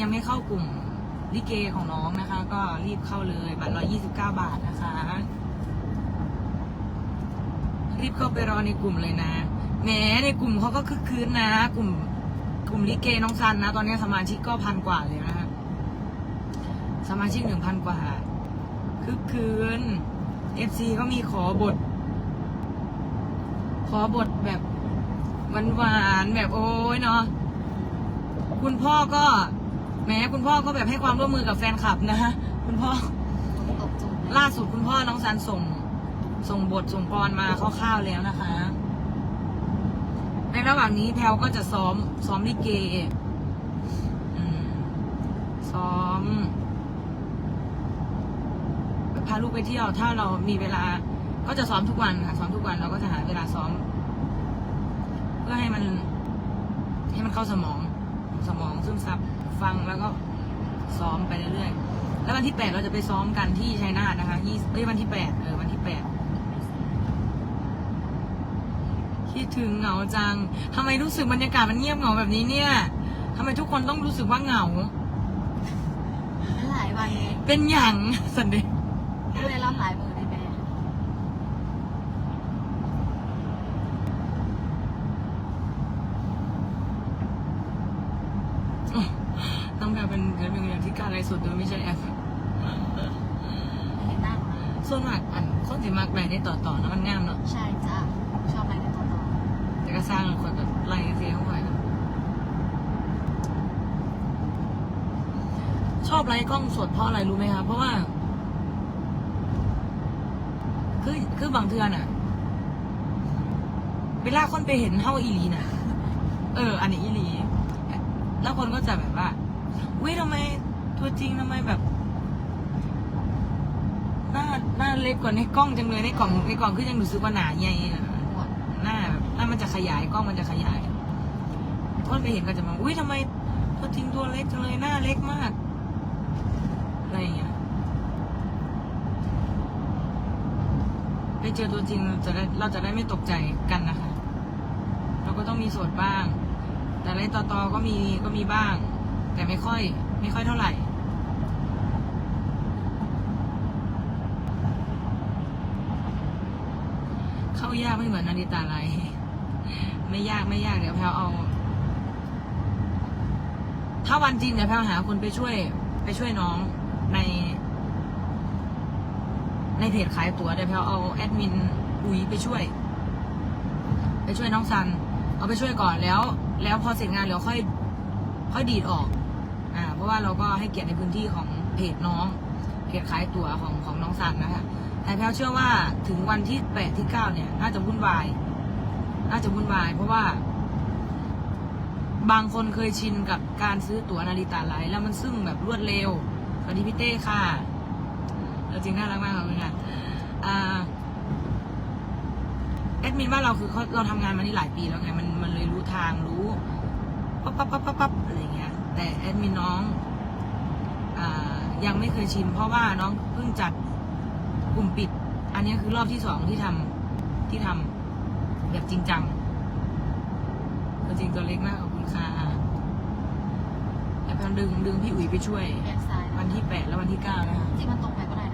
ยังไม่เข้ากลุ่มลิเกของน้องนะคะ ก็รีบเข้าเลย บัตรร้อยี่สิบเก้าบาทนะคะ รีบเข้าไปรอในกลุ่มเลยนะแหมในกลุ่มเขาก็คึกคืนนะ กลุ่ม กลุ่มลิเกน้องซันนะ ตอนนี้สมาชิกก็พันกว่าเลยนะฮะสมาชิกหนึ่งพันกว่าคึกคืนเอฟซีก็มีขอบท ขอบทแบบหวานๆแบบโอ้ยเนาะคุณพ่อก็ แหมคุณพ่อก็แบบให้ความร่วมมือกับแฟนคลับนะฮะคุณพ่อตบจูบล่าสุดคุณพ่อน้องซันส่ง ส่งบทส่งกรมาคร่าวๆแล้วนะคะ ในระหว่างนี้แพลวก็จะซ้อม ซ้อมลิเกอืมซ้อมพาลูกไปเที่ยว ถ้าเรามีเวลา ก็จะซ้อมทุกวันค่ะซ้อมทุกวันเราก็จะหาเวลาซ้อม เพื่อให้มัน ให้มันเข้าสมอง สมองซึมซับฟังแล้วก็ซ้อมไปเรื่อยๆ แล้ววันที่แปดเราจะไปซ้อมกันที่ชัยนาทนะคะยี่เอ้ยวันที่แปดเออวันที่แปดคิดถึงเหงาจังทำไมรู้สึกบรรยากาศมันเงียบเหงาแบบนี้เนี่ยทำไมทุกคนต้องรู้สึกว่าเหงา หลายวันเลยเป็นอย่างสันเดย์ก็เลยรับหลายมือ ได้แม่ต้องแบบเป็นเป็นเป็นอย่างที่การไลฟ์สดโดยไม่ใช่แอปเห็นหน้ามาส่วนมากอันคนที่มากไลฟ์ได้ต่อต่อๆนะมันงามเนาะใช่จ้าชอบอะไรในตัวต่อแต่ก็สร้างคนแบบไลฟ์เสียเข้าไปชอบไลฟ์กล้องสดเพราะอะไรรู้ไหมคะเพราะว่า คือคือบางเทือนอะเวลาคนไปเห็นเท่าอีหลีน่ะเออ อันนี้อีหลี แล้วคนก็จะแบบว่า อุ้ยทำไมตัวจริงทำไมแบบหน้าหน้าเล็กกว่าในกล้องจังเลยในกล่องในกล่องคือยังรู้สึกว่าหนาใหญ่อะหมดหน้าแบบหน้ามันจะขยายกล้องมันจะขยายคนไปเห็นก็จะมาอุ้ยทำไมตัวจริงตัวเล็กจังเลยหน้าเล็กมากอะไรอย่างเงี้ยไปเจอตัวจริงเราจะได้เราจะได้ไม่ตกใจกันนะคะ เราก็ต้องมีโสดบ้าง แต่ในต่อตก็มีก็มีบ้าง แต่ไม่ค่อย ไม่ค่อยเท่าไหร่ เข้ายากไม่เหมือนนาฬิตาไร ไม่ยากไม่ยากเดี๋ยวแพลวเอา ถ้าวันจริงเดี๋ยวแพลวหาคนไปช่วย ไปช่วยน้องใน ในเพจขายตั๋วเดี๋ยวแพลวเอาแอดมินอุ๋ยไปช่วย ไปช่วยน้องซัน เอาไปช่วยก่อนแล้ว แล้วพอเสร็จงานเดี๋ยวค่อย ค่อยดีดออกอ่าเพราะว่าเราก็ให้เกียรติในพื้นที่ของเพจน้องเพจขายตั๋วของของน้องซันนะคะแต่แพลวเชื่อว่าถึงวันที่แปดที่เก้าเนี่ย น่าจะวุ่นวาย น่าจะวุ่นวาย เพราะว่า บางคนเคยชินกับการซื้อตั๋วนาฬิตาไลแล้วมันซึ่งแบบรวดเร็วสวัสดีพี่เต้ค่ะเราจริงน่ารักมากเลยค่ะอ่าแอดมินบ้าเราคือเขาเราทำงานมานี่หลายปีแล้วไงมันมันเลยรู้ทางรู้ ปั๊บปั๊บปั๊บปั๊บปั๊บอะไรเงี้ย แต่แอดมินน้องอยังไม่เคยชิน เพราะว่าน้องเพิ่งจัดกลุ่มปิด อันนี้คือรอบที่สองที่ทำที่ทำแบบจริงจังตัวจริงตัวเล็กมากขอบคุณค่ะแอบพยายามดึงดึงพี่อุ๋ยไปช่วย วันที่แปดและวันที่เก้านะคะจริงมันตรงไปก็ได้นะ